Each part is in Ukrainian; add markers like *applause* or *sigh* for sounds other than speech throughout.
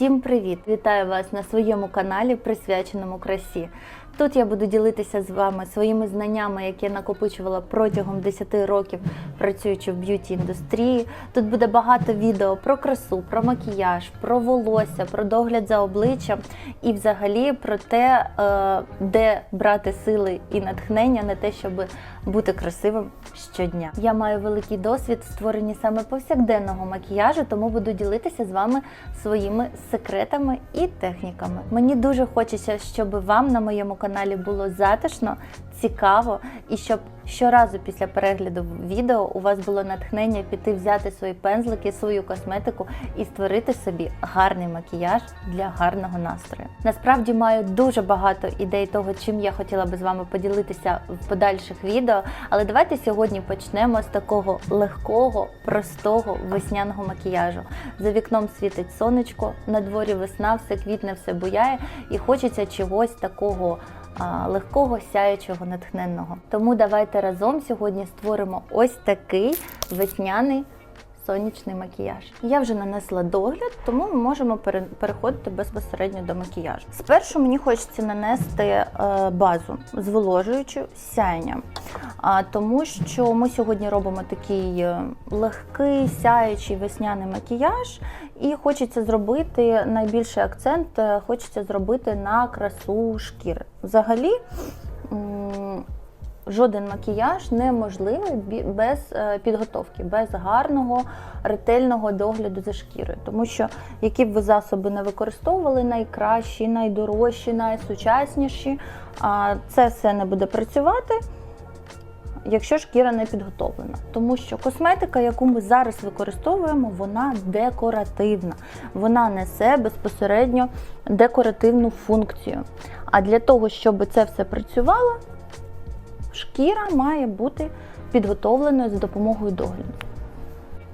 Всім привіт! Вітаю вас на своєму каналі, присвяченому красі. Тут я буду ділитися з вами своїми знаннями, які я накопичувала протягом 10 років, працюючи в б'юті індустрії. Тут буде багато відео про красу, про макіяж, про волосся, про догляд за обличчям і взагалі про те, е, де брати сили і натхнення на те, щоб бути красивим щодня. Я маю великий досвід в створенні саме повсякденного макіяжу, тому буду ділитися з вами своїми секретами і техніками. Мені дуже хочеться, щоб вам на моєму каналі було затишно, цікаво і щоб щоразу після перегляду відео у вас було натхнення піти взяти свої пензлики, свою косметику і створити собі гарний макіяж для гарного настрою. Насправді маю дуже багато ідей того, чим я хотіла би з вами поділитися в подальших відео. Але давайте сьогодні почнемо з такого легкого, простого весняного макіяжу. За вікном світить сонечко, на дворі весна, все квітне, все буяє, і хочеться чогось такого легкого, сяючого, натхненного. Тому давайте разом сьогодні створимо ось такий весняний. Сонячний макіяж. Я вже нанесла догляд, тому ми можемо переходити безпосередньо до макіяжу. Спершу мені хочеться нанести е, базу зволожуючу а, тому що ми сьогодні робимо такий е, легкий сяючий весняний макіяж, і хочеться зробити найбільший акцент, е, хочеться зробити на красу шкіри. Взагалі. Жоден макіяж неможливий без е, підготовки, без гарного ретельного догляду за шкірою. Тому що які б ви засоби не використовували, найкращі, найдорожчі, найсучасніші, це все не буде працювати. Якщо шкіра не підготовлена, тому що косметика, яку ми зараз використовуємо, вона декоративна, вона несе безпосередньо декоративну функцію. А для того, щоб це все працювало, шкіра має бути підготовленою за допомогою догляду.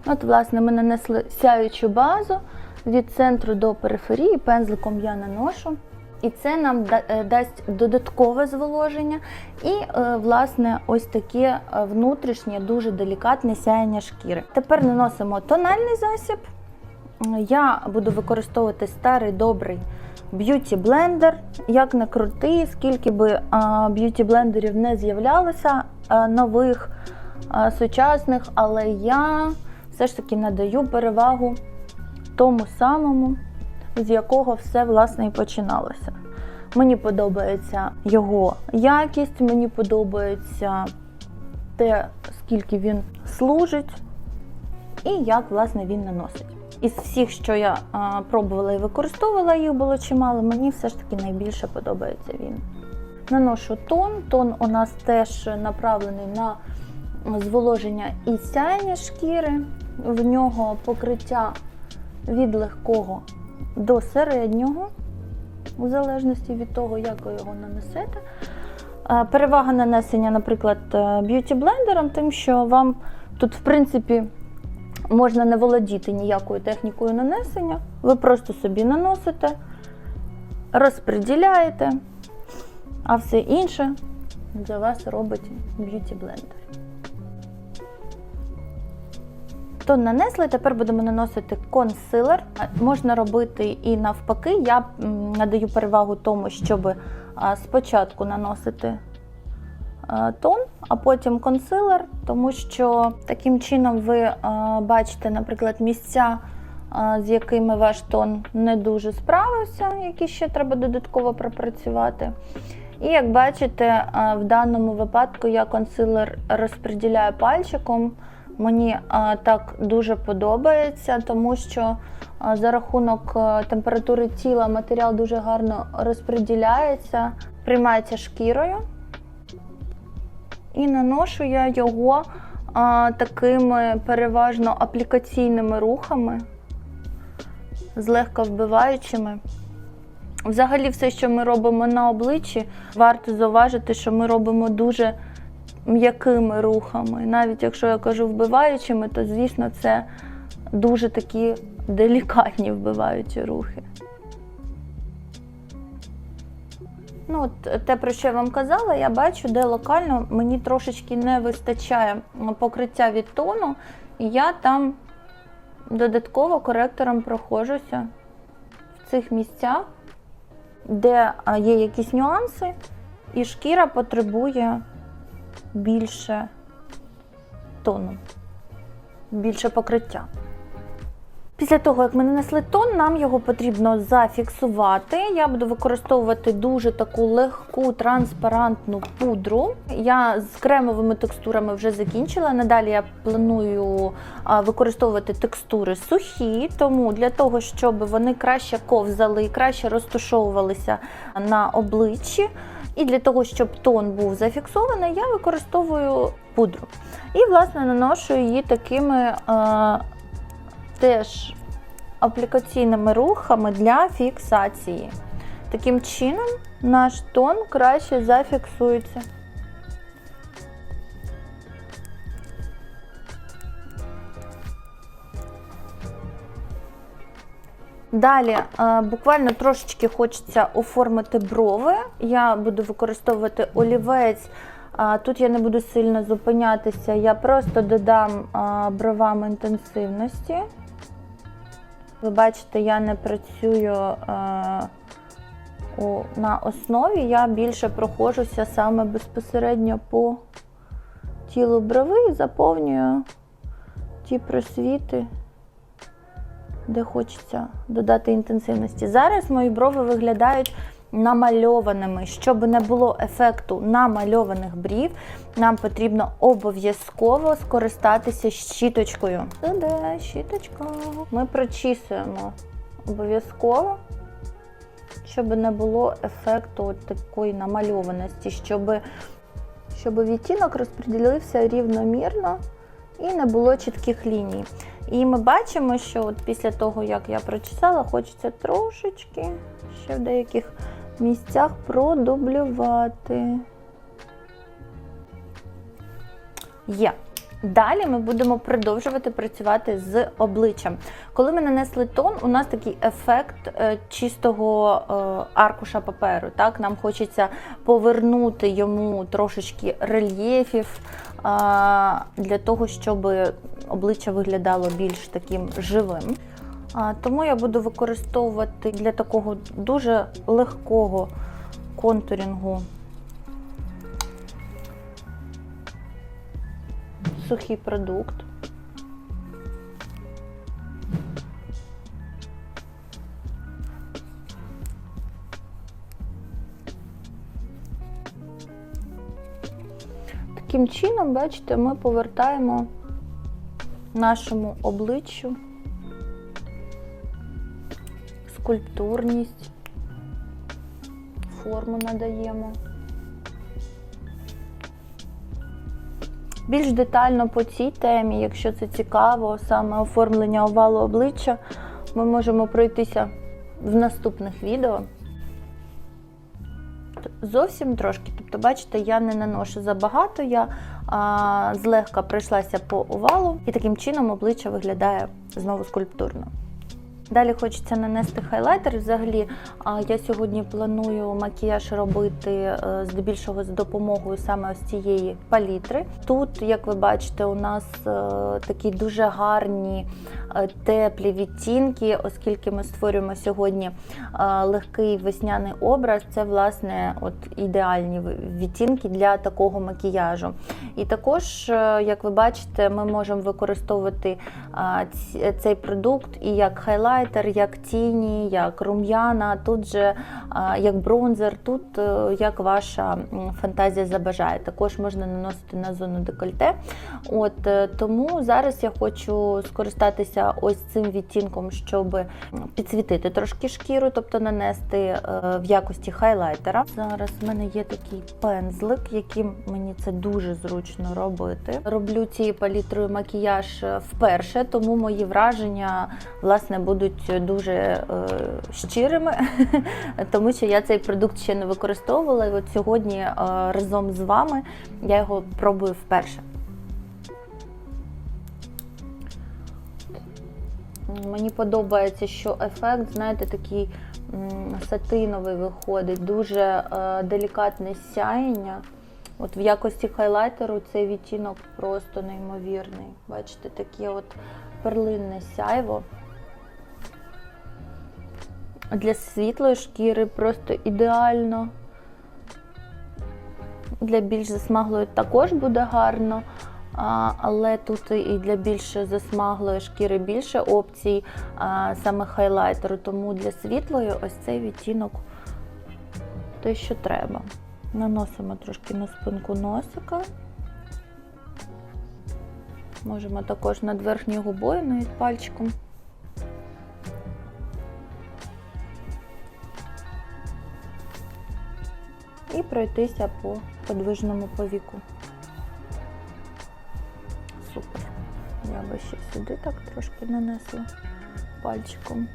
От, власне, ми нанесли сяючу базу від центру до периферії, пензликом я наношу. І це нам е, дасть додаткове зволоження і, е, власне, ось таке е, внутрішнє, дуже делікатне сяєння шкіри. Тепер наносимо тональний засіб. Я буду використовувати старий добрий б'юті блендер. Як не крути, скільки би б'юті блендерів не з'являлося нових, сучасних, але я все ж таки надаю перевагу тому самому, з якого все власне і починалося. Мені подобається його якість, мені подобається те, скільки він служить, і як власне він наносить. Із всіх, що я а, пробувала і використовувала, їх було чимало, мені все ж таки найбільше подобається він. Наношу тон. Тон у нас теж направлений на зволоження і сяєння шкіри. В нього покриття від легкого до середнього, в залежності від того, як ви його нанесете. Е, Перевага нанесення, наприклад, б'юті-блендером, тим, що вам тут, в принципі, можна не володіти ніякою технікою нанесення. Ви просто собі наносите, розподіляєте, а все інше за вас робить б'юті-блендер. То нанесли, тепер будемо наносити консилер. Можна робити і навпаки. Я надаю перевагу тому, щоб спочатку наносити тон, а потім консилер, тому що таким чином ви бачите, наприклад, місця, з якими ваш тон не дуже справився, які ще треба додатково пропрацювати. І як бачите, в даному випадку я консилер розподіляю пальчиком. Мені так дуже подобається, тому що за рахунок температури тіла матеріал дуже гарно розподіляється, приймається шкірою. І наношу я його а, такими переважно аплікаційними рухами, злегка вбиваючими. Взагалі, все, що ми робимо на обличчі, варто зауважити, що ми робимо дуже м'якими рухами. Навіть якщо я кажу вбиваючими, то звісно це дуже такі делікатні вбиваючі рухи. Ну, от те, про що я вам казала, я бачу, де локально мені трошечки не вистачає покриття від тону, і я там додатково коректором проходжуся цих місцях, де є якісь нюанси, і шкіра потребує більше тону, більше покриття. Після того, як ми нанесли тон, нам його потрібно зафіксувати. Я буду використовувати дуже таку легку транспарантну пудру. Я з кремовими текстурами вже закінчила. Надалі я планую використовувати текстури сухі, тому для того, щоб вони краще ковзали і краще розташовувалися на обличчі. І для того, щоб тон був зафіксований, я використовую пудру. І, власне, наношу її такими теж аплікаційними рухами для фіксації. Таким чином, наш тон краще зафіксується. Далі е, буквально трошечки хочеться оформити брови. Я буду використовувати олівець. Тут я не буду сильно зупинятися, я просто додам бровам інтенсивності. Ви бачите, я не працюю е, у, на основі, я більше проходжуся саме безпосередньо по тілу брови і заповнюю ті просвіти, де хочеться додати інтенсивності. Зараз мої брови виглядають намальованими. Щоб не було ефекту намальованих брів, нам потрібно обов'язково скористатися щіточкою. Туди, щіточка. Ми прочісуємо обов'язково, щоб не було ефекту такої намальованості, щоб, щоб відтінок розподілився рівномірно і не було чітких ліній. І ми бачимо, що от після того, як я прочесала, хочеться трошечки ще в деяких місцях продублювати. Є. Далі ми будемо продовжувати працювати з обличчям. Коли ми нанесли тон, у нас такий ефект е, чистого е, аркуша паперу. Так? Нам хочеться повернути йому трошечки рельєфів е, для того, щоб обличчя виглядало більш таким живим. Тому я буду використовувати для такого дуже легкого контурінгу сухий продукт. Таким чином, бачите, ми повертаємо нашому обличчю скульптурність, форму надаємо. Більш детально по цій темі, якщо це цікаво, саме оформлення овалу обличчя, ми можемо пройтися в наступних відео. Зовсім трошки. Тобто, бачите, я не наношу забагато, я а, злегка пройшлася по овалу, і таким чином обличчя виглядає знову скульптурно. Далі хочеться нанести хайлайтер. Взагалі, я сьогодні планую макіяж робити е, здебільшого з допомогою саме ось цієї палітри. Тут, як ви бачите, у нас е, такі дуже гарні е, теплі відтінки, оскільки ми створюємо сьогодні легкий весняний образ. Це, власне, от ідеальні відтінки для такого макіяжу. І також, як ви бачите, ми можемо використовувати цей продукт і як хайлайтер, хайлайтер, як тіні, як рум'яна, тут же як бронзер, тут е, як ваша фантазія забажає. Також можна наносити на зону декольте. От е, Тому зараз я хочу скористатися ось цим відтінком, щоб підсвітити трошки шкіру, тобто нанести е, в якості хайлайтера. Зараз в мене є такий пензлик, яким мені це дуже зручно робити. Роблю цією палітрою макіяж вперше, тому мої враження власне будуть будуть дуже е, щирими, *laughs* тому що я цей продукт ще не використовувала. І от сьогодні е, разом з вами я його пробую вперше. Мені подобається, що ефект, знаєте, такий сатиновий виходить, дуже е, делікатне сяєння. От В якості хайлайтеру цей відтінок просто неймовірний. Бачите, таке от перлинне сяйво. Для світлої шкіри просто ідеально. Для більш засмаглої також буде гарно. Але тут і для більш засмаглої шкіри більше опцій саме хайлайтеру. Тому для світлої ось цей відтінок те, що треба. Наносимо трошки на спинку носика. Можемо також над верхньою губою навіть пальчиком. Пройтися по подвижному повіку. Супер. Я би ще сюди так трошки нанесла пальчиком.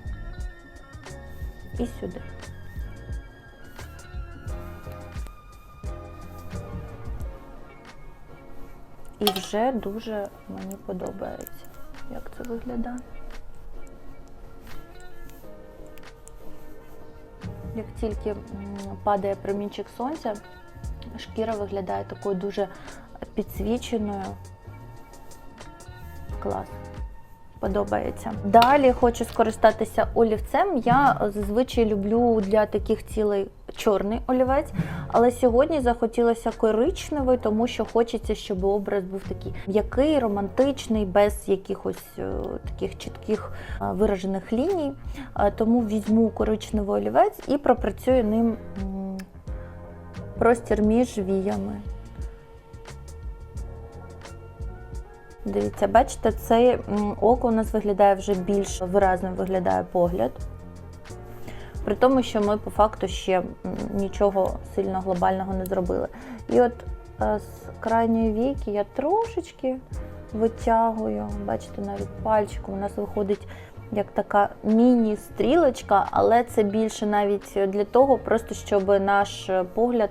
І сюди. І вже дуже мені подобається, як це виглядає. Як тільки падає промінчик сонця, шкіра виглядає такою дуже підсвіченою. Клас. Подобається. Далі хочу скористатися олівцем. Я зазвичай люблю для таких цілей чорний олівець, але сьогодні захотілося коричневий, тому що хочеться, щоб образ був такий м'який, романтичний, без якихось е, таких чітких е, виражених ліній. Е, Тому візьму коричневий олівець і пропрацюю ним простір між віями. Дивіться, бачите, це око у нас виглядає вже більш виразним виглядає погляд. При тому, що ми по факту ще нічого сильно глобального не зробили. І от е, з крайньої віки я трошечки витягую, бачите, навіть пальчиком у нас виходить як така міні-стрілочка, але це більше навіть для того, просто щоб наш погляд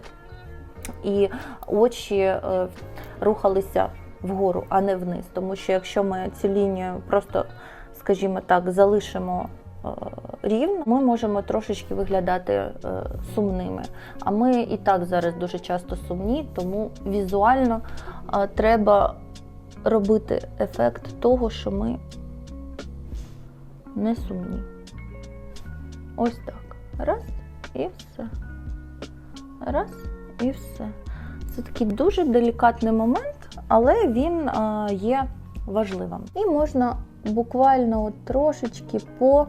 і очі е, рухалися вгору, а не вниз. Тому що якщо ми цю лінію просто, скажімо так, залишимо рівно, ми можемо трошечки виглядати е, сумними. А ми і так зараз дуже часто сумні, тому візуально е, треба робити ефект того, що ми не сумні. Ось так. Раз і все. Раз і все. Це такий дуже делікатний момент, але він є важливим. І можна буквально трошечки по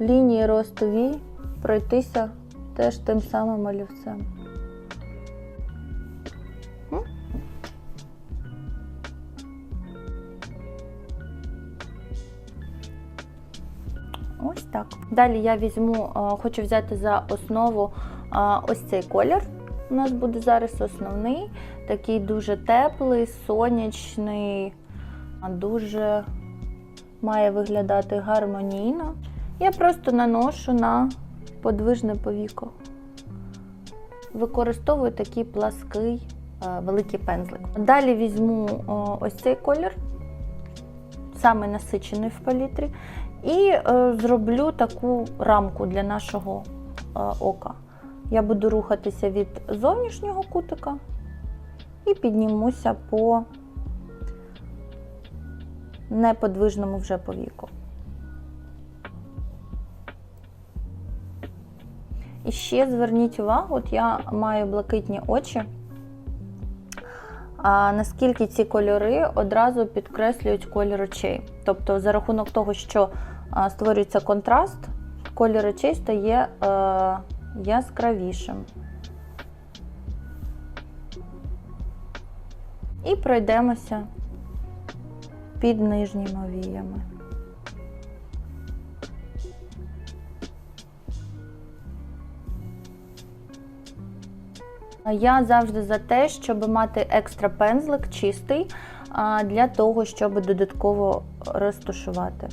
лінії ростовій пройтися теж тим самим олівцем. Ось так. Далі я візьму, хочу взяти за основу ось цей колір. У нас буде зараз основний, такий дуже теплий, сонячний, дуже має виглядати гармонійно. Я просто наношу на подвижне повіко. Використовую такий плаский е, великий пензлик. Далі візьму ось цей колір, саме насичений в палітрі, і е, зроблю таку рамку для нашого е, ока. Я буду рухатися від зовнішнього кутика і піднімуся по неподвижному вже повіку. І ще зверніть увагу, от я маю блакитні очі. А наскільки ці кольори одразу підкреслюють колір очей. Тобто, за рахунок того, що створюється контраст, колір очей стає е, яскравішим. І пройдемося під нижніми віями. Я завжди за те, щоб мати екстра пензлик чистий для того, щоб додатково розташувати.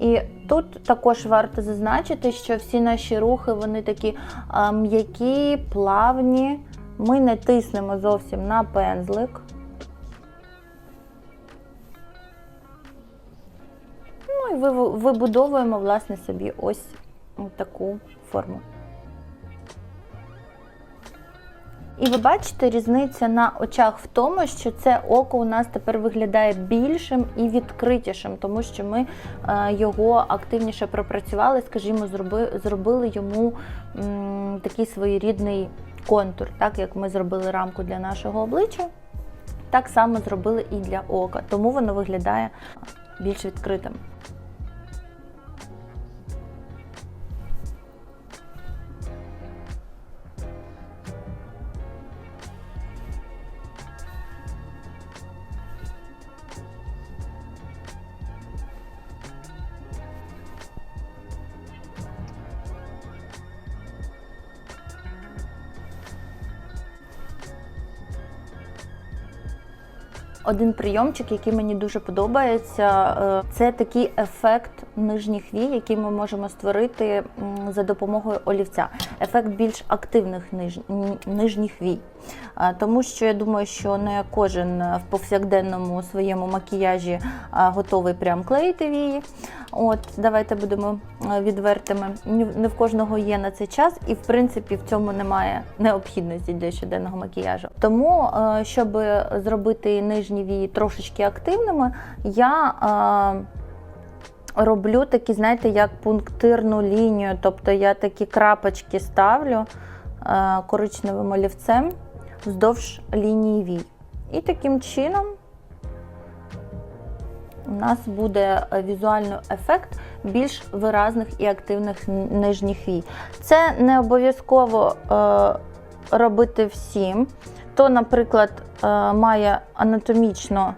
І тут також варто зазначити, що всі наші рухи вони такі м'які, плавні. Ми не тиснемо зовсім на пензлик. Ну і вибудовуємо власне собі ось таку форму. І ви бачите, різниця на очах в тому, що це око у нас тепер виглядає більшим і відкритішим, тому що ми е, його активніше пропрацювали, скажімо, зроби, зробили йому такий своєрідний контур, так як ми зробили рамку для нашого обличчя. Так само зробили і для ока, тому воно виглядає більш відкритим. Один прийомчик, який мені дуже подобається, е, це такий ефект нижніх вій, який ми можемо створити за допомогою олівця. Ефект більш активних ниж- нижніх вій. Е, Тому що я думаю, що не кожен в повсякденному своєму макіяжі е, готовий прям клеїти вії. От, давайте будемо е, відвертими. Не в кожного є на це час, і в принципі в цьому немає необхідності для щоденного макіяжу. Тому, е, щоб зробити нижні вії трошечки активними, я е, роблю такі, знаєте, як пунктирну лінію. Тобто я такі крапочки ставлю коричневим олівцем вздовж лінії вій. І таким чином у нас буде е, візуальний ефект більш виразних і активних нижніх вій. Це не обов'язково е, робити всім. Хто, наприклад, е, має анатомічно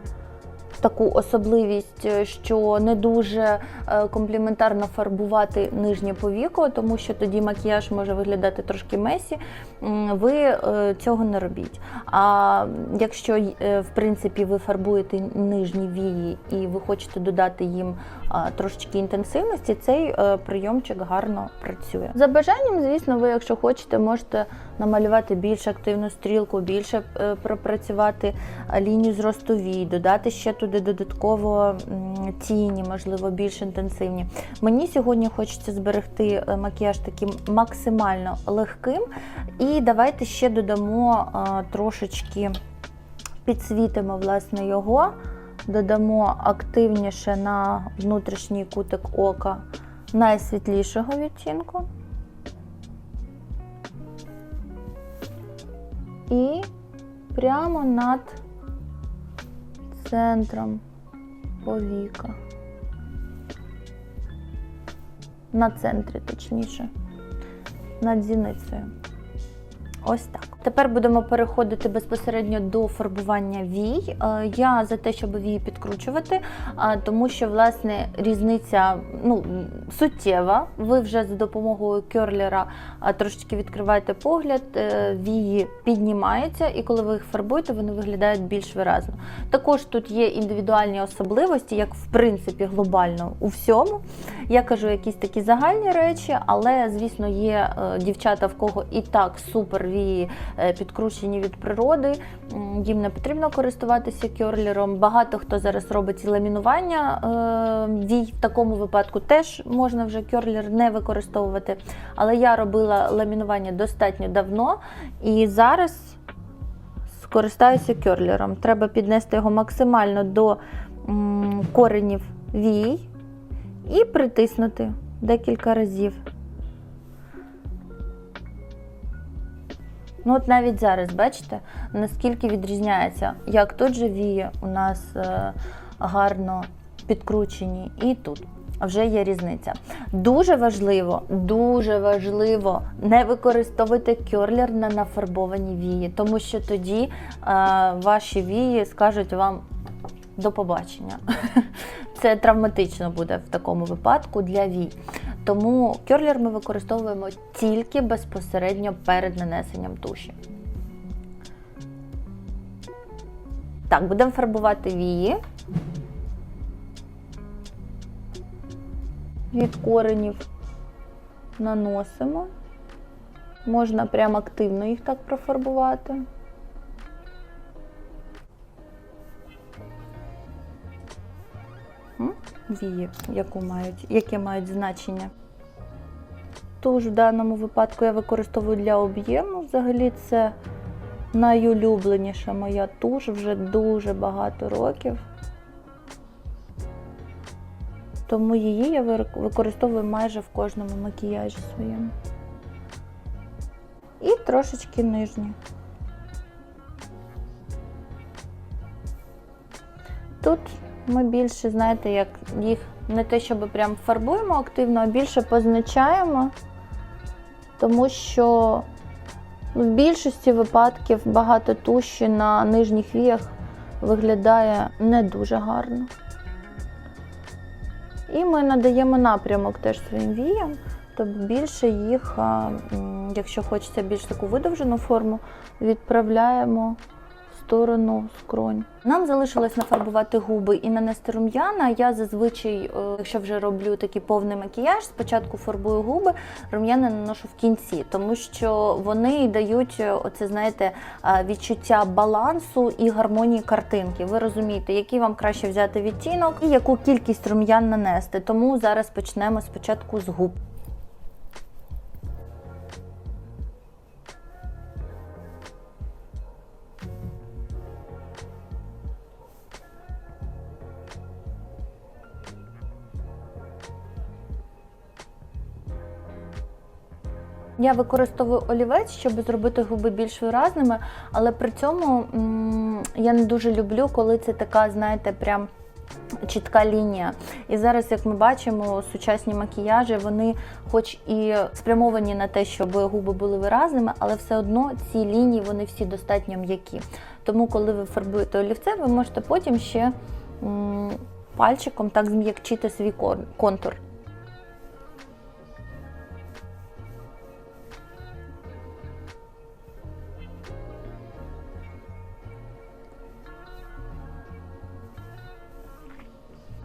таку особливість, е, що не дуже е, компліментарно фарбувати нижнє повіко, тому що тоді макіяж може виглядати трошки месі. Ви е, цього не робіть. А якщо в принципі ви фарбуєте нижні вії і ви хочете додати їм трошечки інтенсивності, цей прийомчик гарно працює. За бажанням, звісно, ви, якщо хочете, можете намалювати більш активну стрілку, більше пропрацювати лінію зросту вій, додати ще туди додатково м, тіні, можливо, більш інтенсивні. Мені сьогодні хочеться зберегти е, макіяж таким максимально легким. І давайте ще додамо а, трошечки підсвітимо власне його, додамо активніше на внутрішній кутик ока найсвітлішого відтінку. І прямо над центром повіка. На центрі, точніше, над зіницею. Ось так. Тепер будемо переходити безпосередньо до фарбування вій. Е, Я за те, щоб вії підкручувати, тому що власне різниця ну, суттєва. Ви вже за допомогою керлера трошечки відкриваєте погляд, е, вії піднімаються, і коли ви їх фарбуєте, вони виглядають більш виразно. Також тут є індивідуальні особливості, як в принципі глобально у всьому. Я кажу якісь такі загальні речі, але звісно є е, дівчата, в кого і так супер вії е, підкручені від природи. Їм не потрібно користуватися керлером. Багато хто зараз робить ламінування е, вій. В такому випадку теж можна вже керлер не використовувати. Але я робила ламінування достатньо давно і зараз скористаюся керлером. Треба піднести його максимально до коренів вій і притиснути декілька разів. Ну, от навіть зараз, бачите, наскільки відрізняється, як тут же вії у нас е, гарно підкручені, і тут вже є різниця. Дуже важливо, дуже важливо не використовувати керлер на нафарбовані вії, тому що тоді е, ваші вії скажуть вам до побачення. *laughs* Це травматично буде в такому випадку для вій. Тому керлер ми використовуємо тільки безпосередньо перед нанесенням туші. Так, будемо фарбувати вії. Від коренів наносимо. Можна прям активно їх так профарбувати. М? Вії, яку мають, яке мають значення. Туш в даному випадку я використовую для об'єму. Взагалі це найулюбленіша моя туш вже дуже багато років. Тому її я використовую майже в кожному макіяжі своєму. І трошечки нижні. Тут ми більше, знаєте, як їх не те, щоб прям фарбуємо активно, а більше позначаємо, тому що в більшості випадків багато туші на нижніх віях виглядає не дуже гарно. І ми надаємо напрямок теж своїм віям, тобто більше їх, якщо хочеться більш таку видовжену форму, відправляємо сторону скронь. Нам залишилось нафарбувати губи і нанести рум'яна. Я зазвичай, е, якщо вже роблю такий повний макіяж, спочатку фарбую губи, рум'яна наношу в кінці, тому що вони дають е, оце, знаєте, е, відчуття балансу і гармонії картинки. Ви розумієте, який вам краще взяти відтінок і яку кількість рум'ян нанести. Тому зараз почнемо спочатку з губ. Я використовую олівець, щоб зробити губи більш виразними, але при цьому я не дуже люблю, коли це така, знаєте, прям чітка лінія. І зараз, як ми бачимо, сучасні макіяжі, вони хоч і спрямовані на те, щоб губи були виразними, але все одно ці лінії вони всі достатньо м'які. Тому, коли ви фарбуєте олівцем, ви можете потім ще м, пальчиком так зм'якчити свій контур.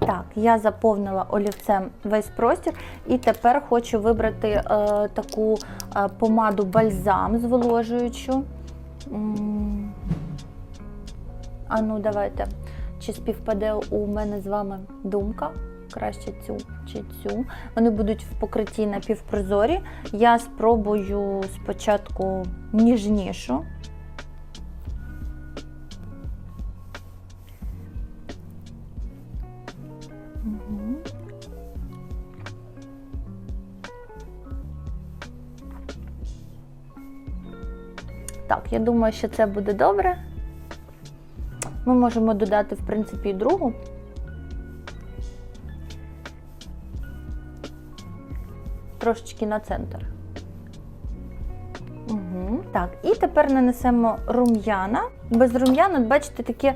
Так, я заповнила олівцем весь простір, і тепер хочу вибрати е, таку е, помаду бальзам зволожуючу. А ну, давайте. Чи співпаде у мене з вами думка? Краще цю чи цю. Вони будуть в покритті напівпрозорі. Я спробую спочатку ніжнішу. Так, я думаю, що це буде добре. Ми можемо додати, в принципі, і другу. Трошечки на центр. Угу. Так, і тепер нанесемо рум'яна. Без рум'яна, бачите, таке,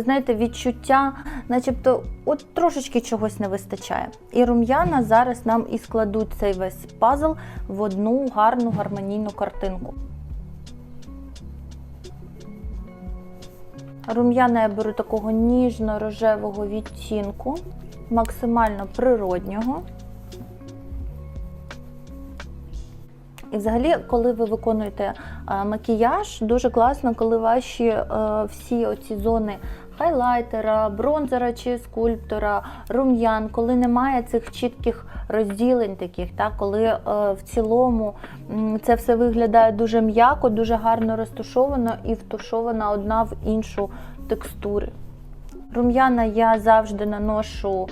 знаєте, відчуття, начебто, от трошечки чогось не вистачає. І рум'яна зараз нам і складуть цей весь пазл в одну гарну гармонійну картинку. Рум'яна я беру такого ніжно-рожевого відтінку, максимально природнього. І взагалі, коли ви виконуєте е, макіяж, дуже класно, коли ваші е, всі оці зони хайлайтера, бронзера чи скульптора, рум'ян, коли немає цих чітких розділень таких, так, коли е, в цілому це все виглядає дуже м'яко, дуже гарно розтушовано і втушована одна в іншу текстури. Рум'яна я завжди наношу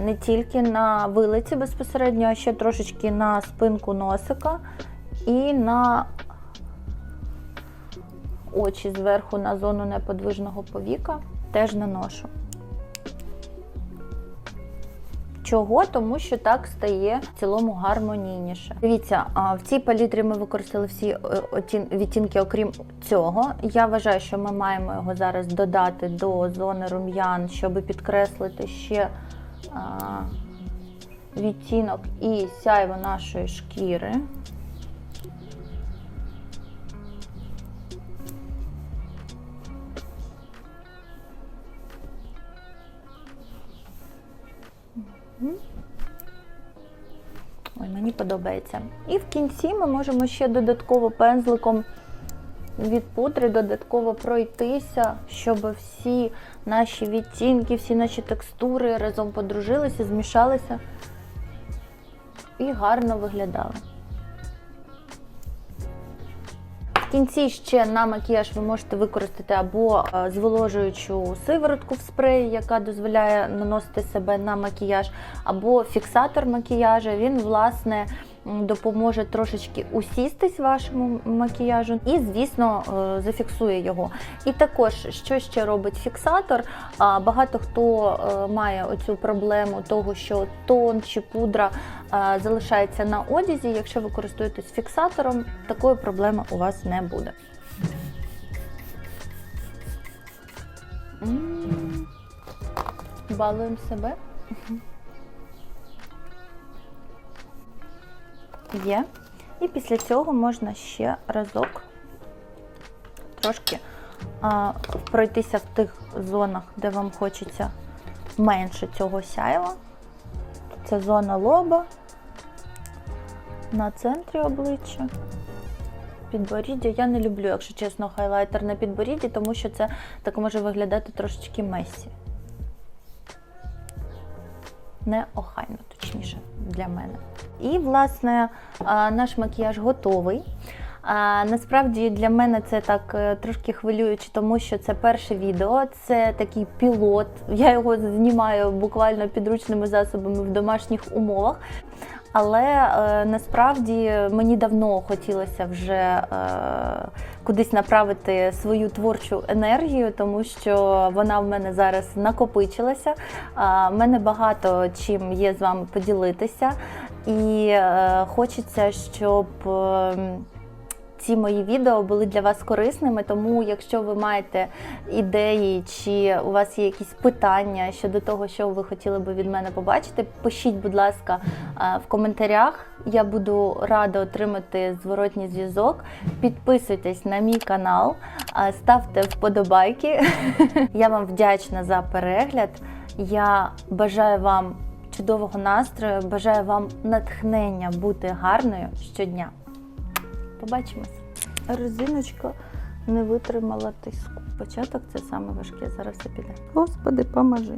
не тільки на вилиці безпосередньо, а ще трошечки на спинку носика і на очі зверху на зону неподвижного повіка теж наношу. Чого? Тому що так стає в цілому гармонійніше. Дивіться, в цій палітрі ми використали всі е, відтінки, окрім цього. Я вважаю, що ми маємо його зараз додати до зони рум'ян, щоб підкреслити ще відтінок і сяйво нашої шкіри. Ой, мені подобається. І в кінці ми можемо ще додатково пензликом від пудри додатково пройтися, щоб всі наші відтінки, всі наші текстури разом подружилися, змішалися і гарно виглядали. В кінці ще на макіяж ви можете використати або е, зволожуючу сиворотку в спреї, яка дозволяє наносити себе на макіяж, або фіксатор макіяжа. Він, власне, допоможе трошечки усістись вашому макіяжу і, звісно, е, зафіксує його. І також, що ще робить фіксатор? Багато хто е, має оцю проблему того, що тон чи пудра е, залишається на одязі. Якщо ви користуєтесь фіксатором, такої проблеми у вас не буде. Балуємо себе. Є. І після цього можна ще разок трошки а, пройтися в тих зонах, де вам хочеться менше цього сяєва. Це зона лоба, на центрі обличчя, підборіддя. Я не люблю, якщо чесно, хайлайтер на підборідді, тому що це так може виглядати трошечки месі. Не охайно, точніше, для мене. І, власне, наш макіяж готовий. Насправді для мене це так е, трошки хвилююче, тому що це перше відео, це такий пілот. Я його знімаю буквально підручними засобами в домашніх умовах. Але е, насправді мені давно хотілося вже е, кудись направити свою творчу енергію, тому що вона в мене зараз накопичилася. А, в мене багато чим є з вами поділитися, і е, хочеться, щоб. е, ці мої відео були для вас корисними, тому якщо ви маєте ідеї чи у вас є якісь питання щодо того, що ви хотіли би від мене побачити, пишіть, будь ласка, е, в коментарях. Я буду рада отримати зворотній зв'язок. Підписуйтесь на мій канал, е, ставте вподобайки. *laughs* Я вам вдячна за перегляд. Я бажаю вам чудового настрою, бажаю вам натхнення бути гарною щодня. Побачимось. Резиночка не витримала тиску. Початок це саме важке. Зараз все піде. Господи, поможи.